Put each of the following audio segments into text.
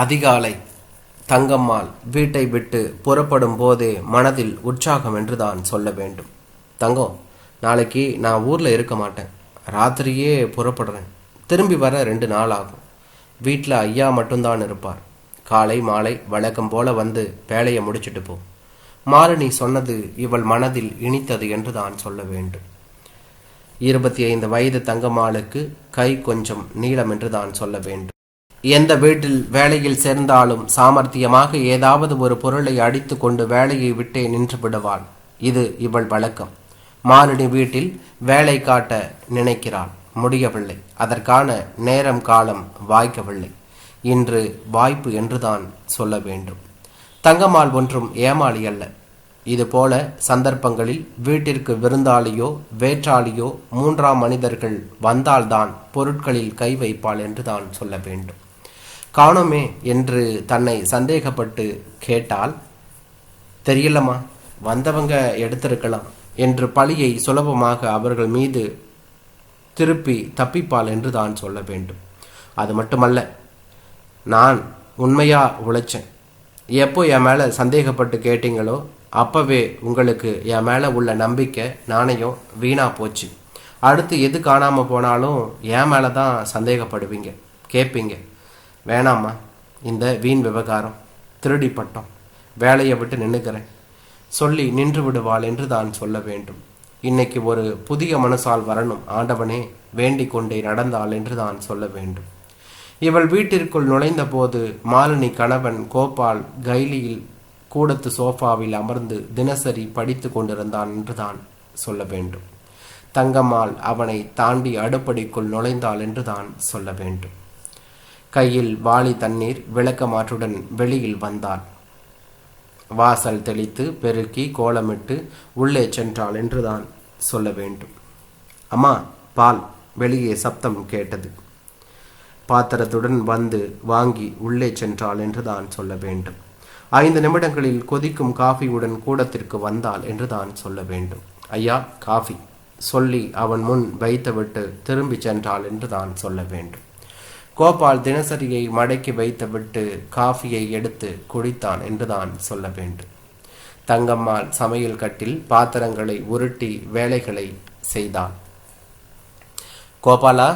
அதிகாலை தங்கம்மாள் வீட்டை விட்டு புறப்படும் போதே மனதில் உற்சாகம் என்று தான் சொல்ல வேண்டும். தங்கம் நாளைக்கு நான் ஊரில் இருக்க மாட்டேன். ராத்திரியே புறப்படுறேன். திரும்பி வர ரெண்டு நாள் ஆகும். வீட்டில் ஐயா மட்டும்தான் இருப்பார். காலை மாலை வழக்கம் போல வந்து வேலையை முடிச்சிட்டு போ. மாலினி சொன்னது இவள் மனதில் இனித்தது என்று தான் சொல்ல வேண்டும். இருபத்தி ஐந்து வயது தங்கம்மாளுக்கு கை கொஞ்சம் நீளம் என்று தான் சொல்ல வேண்டும். எந்த வீட்டில் வேலையில் சேர்ந்தாலும் சாமர்த்தியமாக ஏதாவது ஒரு பொருளை அடித்து கொண்டு வேலையை விட்டே நின்று விடுவாள். இது இவள் வழக்கம். மாலினி வீட்டில் வேலை காட்ட நினைக்கிறாள். முடியவில்லை. அதற்கான நேரம் காலம் வாய்க்கவில்லை. இன்று வாய்ப்பு என்றுதான் சொல்ல வேண்டும். தங்கம்மாள் ஒன்றும் ஏமாளி அல்ல. இதுபோல சந்தர்ப்பங்களில் வீட்டிற்கு விருந்தாளியோ வேற்றாளியோ மூன்றாம் மனிதர்கள் வந்தால்தான் பொருட்களில் கை வைப்பாள் என்று தான் சொல்ல வேண்டும். காணோமே என்று தன்னை சந்தேகப்பட்டு கேட்டால் தெரியலம்மா வந்தவங்க எடுத்திருக்கலாம் என்று பழியை சுலபமாக அவர்கள் மீது திருப்பி தப்பிப்பாள் என்று தான் சொல்ல வேண்டும். அது மட்டுமல்ல நான் உண்மையா உழைச்சேன். எப்போ என் மேலே சந்தேகப்பட்டு கேட்டீங்களோ அப்போவே உங்களுக்கு என் மேலே உள்ள நம்பிக்கை நாணயம் வீணாக போச்சு. அடுத்து எது காணாமல் போனாலும் என் மேலே தான் சந்தேகப்படுவீங்க கேட்பீங்க வேணாம்மா. இந்த வீண் விவகாரம் திருடி பட்டம் வேலையை விட்டு நின்றுக்கிறேன் சொல்லி நின்று விடுவாள் என்று தான் சொல்ல வேண்டும். இன்னைக்கு ஒரு புதிய மனசால் வரணும். ஆண்டவனே வேண்டிக் கொண்டே நடந்தாள் என்று தான் சொல்ல வேண்டும். இவள் வீட்டிற்குள் நுழைந்தபோது மாலினி கணவன் கோபால் கைலியில் கூடத்து சோஃபாவில் அமர்ந்து தினசரி படித்து கொண்டிருந்தான் என்று தான் சொல்ல வேண்டும். தங்கம்மாள் அவனை தாண்டி அடுப்படிக்குள் நுழைந்தாள் என்று தான் சொல்ல வேண்டும். கையில் வாளி தண்ணீர் விளக்கமாற்றுடன் வெளியில் வந்தாள் வாசல் தெளித்து பெருக்கி கோலமிட்டு உள்ளே சென்றாள் என்றுதான் சொல்ல வேண்டும். அம்மா பால். வெளியே சப்தம் கேட்டது. பாத்திரத்துடன் வந்து வாங்கி உள்ளே சென்றாள் என்றுதான் சொல்ல வேண்டும். ஐந்து நிமிடங்களில் கொதிக்கும் காஃபியுடன் கூடத்திற்கு வந்தாள் என்றுதான் சொல்ல வேண்டும். ஐயா காஃபி. சொல்லி அவன் முன் வைத்துவிட்டு திரும்பி சென்றாள் என்றுதான் சொல்ல வேண்டும். கோபால் தினசரியை மடக்கி வைத்துவிட்டு காஃபியை எடுத்து குடித்தான் என்றுதான் சொல்ல வேண்டும். தங்கம்மாள் சமையல் கட்டில் பாத்திரங்களை உருட்டி வேலைகளை செய்தாள். கோபாலா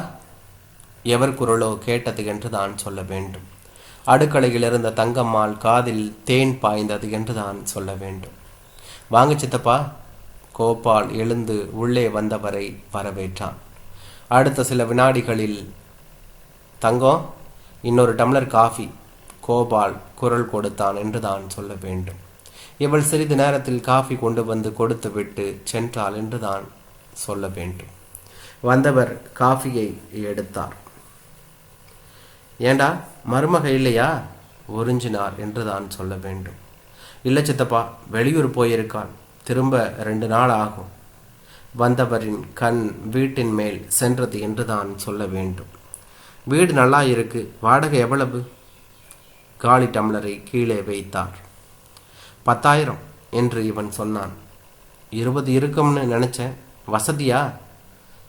எவர் குரலோ கேட்டது என்று தான் சொல்ல வேண்டும். அடுக்கலையில் இருந்த தங்கம்மாள் காதில் தேன் பாய்ந்தது என்று தான் சொல்ல வேண்டும். வாங்க சித்தப்பா கோபால் எழுந்து உள்ளே வந்தவரை வரவேற்றான். அடுத்த சில வினாடிகளில் தங்கம் இன்னொரு டம்ளர் காஃபி கோபால் குரல் கொடுத்தான் என்று தான் சொல்ல வேண்டும். இவள் சிறிது நேரத்தில் காஃபி கொண்டு வந்து கொடுத்து விட்டு சென்றாள் என்று தான் சொல்ல வேண்டும். வந்தவர் காஃபியை எடுத்தார். ஏண்டா மருமக இல்லையா? உறிஞ்சினார் என்று தான் சொல்ல வேண்டும். இல்லை சித்தப்பா வெளியூர் போயிருக்கான் திரும்ப ரெண்டு நாள் ஆகும். வந்தவரின் கண் வீட்டின் மேல் சென்றது என்று தான் சொல்ல வேண்டும். வீடு நல்லா இருக்கு. வாடகை எவ்வளவு? காலி டம்ளரை கீழே வைத்தார். பத்தாயிரம் என்று இவன் சொன்னான். இருபது இருக்கும்னு நினச்சேன் வசதியா?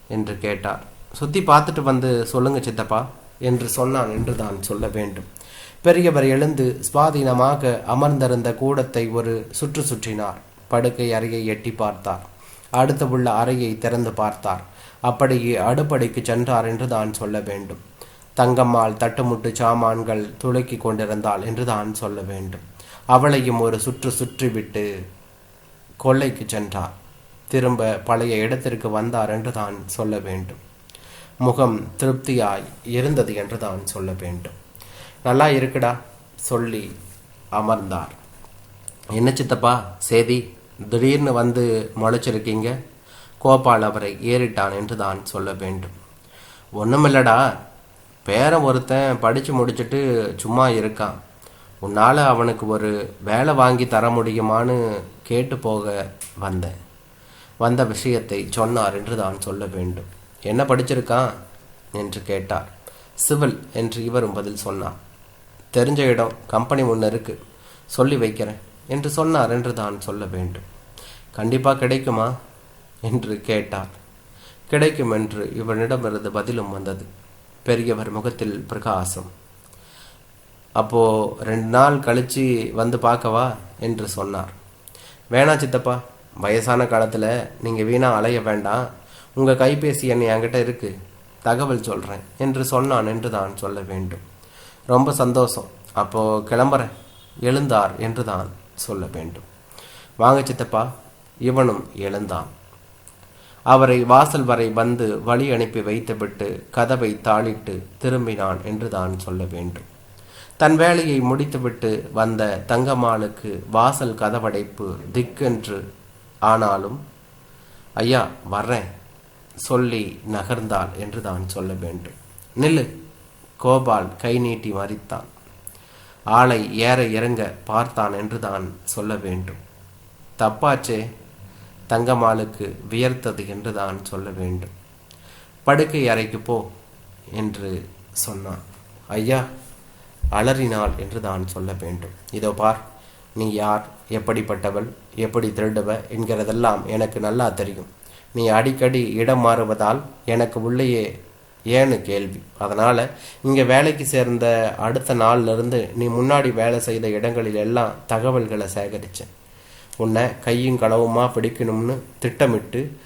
என்று கேட்டார். சுற்றி பார்த்துட்டு வந்து சொல்லுங்க சித்தப்பா என்று சொன்னான் என்று தான் சொல்ல வேண்டும். பெரியவர் எழுந்து சுவாதீனமாக அமர்ந்திருந்த கூடத்தை ஒரு சுற்று சுற்றினார். படுக்கை அறையை எட்டி பார்த்தார். அடுத்து உள்ள அறையை திறந்து பார்த்தார். அப்படியே அடுப்படைக்கு சென்றார் என்று தான் சொல்ல வேண்டும். தங்கம்மாள் தட்டுமுட்டு சாமான்கள் துளக்கி கொண்டிருந்தாள் என்று தான் சொல்ல வேண்டும். அவளையும் ஒரு சுற்று சுற்றிவிட்டு கொள்ளைக்கு சென்றார். திரும்ப பழைய இடத்திற்கு வந்தார் என்று தான் சொல்ல வேண்டும். முகம் திருப்தியாய் இருந்தது என்று தான் சொல்ல வேண்டும். நல்லா இருக்குடா சொல்லி அமர்ந்தார். என்ன சித்தப்பா சேதி திடீர்னு வந்து முளைச்சிருக்கீங்க? கோபால் அவரை ஏறிட்டான் என்று தான் சொல்ல வேண்டும். ஒன்றுமில்லடா பேரன் ஒருத்தன் படித்து முடிச்சுட்டு சும்மா இருக்கான். உன்னால் அவனுக்கு ஒரு வேலை வாங்கி தர முடியுமான்னு கேட்டு போக வந்தேன். வந்த விஷயத்தை சொன்னார் என்று தான் சொல்ல வேண்டும். என்ன படிச்சிருக்கான்? என்று கேட்டார். சிவில் என்று இவரும் பதில் சொன்னார். தெரிஞ்ச இடம் கம்பெனி ஒன்று இருக்கு. சொல்லி வைக்கிறேன் என்று சொன்னார் என்று தான் சொல்ல வேண்டும். கண்டிப்பாக கிடைக்குமா? என்று கேட்டார். கிடைக்கும் என்று இவனிடமிருந்து பதிலும் வந்தது. பெரியவர் முகத்தில் பிரகாசம். அப்போ ரெண்டு நாள் கழிச்சு வந்து பார்க்கவா என்று சொன்னார். வேணா சித்தப்பா வயசான காலத்தில் நீங்கள் வீணாக அலைய வேண்டாம். உங்கள் கைபேசி என்னை என்கிட்ட இருக்குது தகவல் சொல்கிறேன் என்று சொன்னான் என்று தான் சொல்ல வேண்டும். ரொம்ப சந்தோஷம். அப்போது கிளம்புறேன். எழுந்தார் என்று தான் சொல்ல வேண்டும். வாங்க சித்தப்பா. இவனும் எழுந்தான். அவரை வாசல் வரை வந்து வழி அனுப்பி வைத்துவிட்டு கதவை தாளிட்டு திரும்பினான் என்று தான் சொல்ல வேண்டும். தன் வேலையை முடித்துவிட்டு வந்த தங்கம்மாளுக்கு வாசல் கதவடைப்பு திக்கென்று ஆனாலும் ஐயா வர்றேன். சொல்லி நகர்ந்தாள் என்று தான் சொல்ல வேண்டும். நில்லு. கோபால் கை நீட்டி மறித்தான். ஆளை ஏற இறங்க பார்த்தான் என்று தான் சொல்ல வேண்டும். தப்பாச்சே. தங்கம்மாளுக்கு வியர்த்தது என்று தான் சொல்ல வேண்டும். படுக்கை அறைக்கு போ என்று சொன்னான். ஐயா அலறினாள் என்று தான் சொல்ல வேண்டும். இதோ பார் நீ யார் எப்படிப்பட்டவள் எப்படி திருடுவ என்கிறதெல்லாம் எனக்கு நல்லா தெரியும். நீ அடிக்கடி இடம் மாறுவதால் எனக்கு உள்ளேயே ஏன்னு கேள்வி. அதனால் இங்கே வேலைக்கு சேர்ந்த அடுத்த நாள்லேருந்து நீ முன்னாடி வேலை செய்த இடங்களில் எல்லாம் தகவல்களை சேகரித்தேன் உன்னை கையும் களவுமா பிடிக்கணும்னு திட்டமிட்டு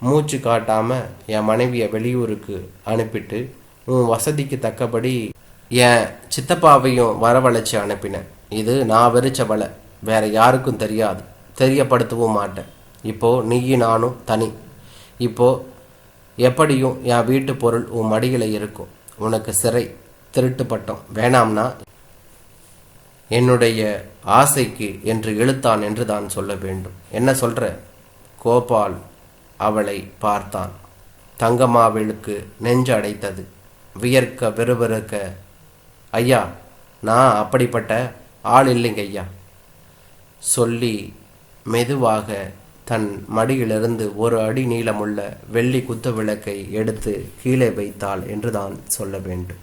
மூச்சு காட்டாம என் மனைவியை வெளியூருக்கு அனுப்பிட்டு உன் வசதிக்கு தக்கபடி என் சித்தப்பாவையும் வரவழைச்சி அனுப்பினேன். இது நான் வெறிச்ச வலை. வேற யாருக்கும் தெரியாது. தெரியப்படுத்தவும் மாட்டேன். இப்போ நீயும் நானும் தனி. இப்போ எப்படியும் என் வீட்டு பொருள் உன் மடியில் இருக்கும். உனக்கு சிறை திருட்டு பட்டம் வேணாம்னா என்னுடைய ஆசைக்கு என்று இழுத்தான் என்று தான் சொல்ல வேண்டும். என்ன சொல்ற? கோபால் அவளை பார்த்தான். தங்கம்மாவிளுக்கு நெஞ்சு அடைத்தது. வியர்க்க விறுவிறுக்க ஐயா நான் அப்படிப்பட்ட ஆள் இல்லைங்க ஐயா சொல்லி மெதுவாக தன் மடியிலிருந்து ஒரு அடி நீளமுள்ள வெள்ளி குத்து விளக்கை எடுத்து கீழே வைத்தாள் என்று தான் சொல்ல வேண்டும்.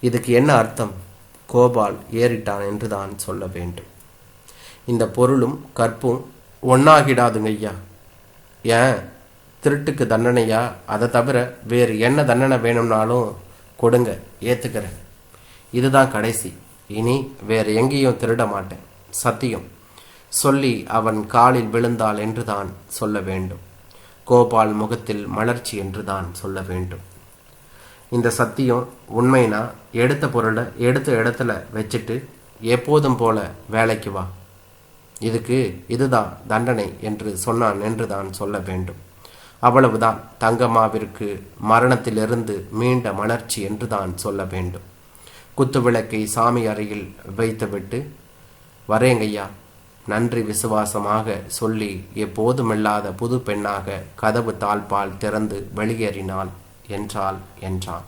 இதுக்கு என்ன அர்த்தம்? கோபால் ஏறிட்டான் என்று தான் சொல்ல வேண்டும். இந்த பொருளும் கற்பும் ஒன்றாகிடாதுங்க ஐயா. ஏன்? திருட்டுக்கு தண்டனையா? அதை தவிர வேறு என்ன தண்டனை வேணும்னாலும் கொடுங்க ஏற்றுக்கிறேன் இதுதான் கடைசி. இனி வேறு எங்கேயும் திருட மாட்டேன். சத்தியம். சொல்லி அவன் காலில் விழுந்தாள் என்று தான் சொல்ல வேண்டும். கோபால் முகத்தில் மலர்ச்சி என்று தான் சொல்ல வேண்டும். இந்த சத்தியம் உண்மைனா எடுத்த பொருளை எடுத்த இடத்துல வச்சுட்டு எப்போதும் போல வேலைக்கு வா. இதுக்கு இதுதான் தண்டனை என்று சொன்னான் என்று தான் சொல்ல வேண்டும். அவ்வளவுதான் தங்கம்மாவிற்கு மரணத்திலிருந்து மீண்ட மலர்ச்சி என்று தான் சொல்ல வேண்டும். குத்துவிளக்கை சாமி அறையில் வைத்துவிட்டு வரேங்கய்யா நன்றி விசுவாசமாக சொல்லி எப்போதுமில்லாத புது பெண்ணாக கதவு தாழ்பால் திறந்து வெளியேறினாள். என்றால் என்றான்.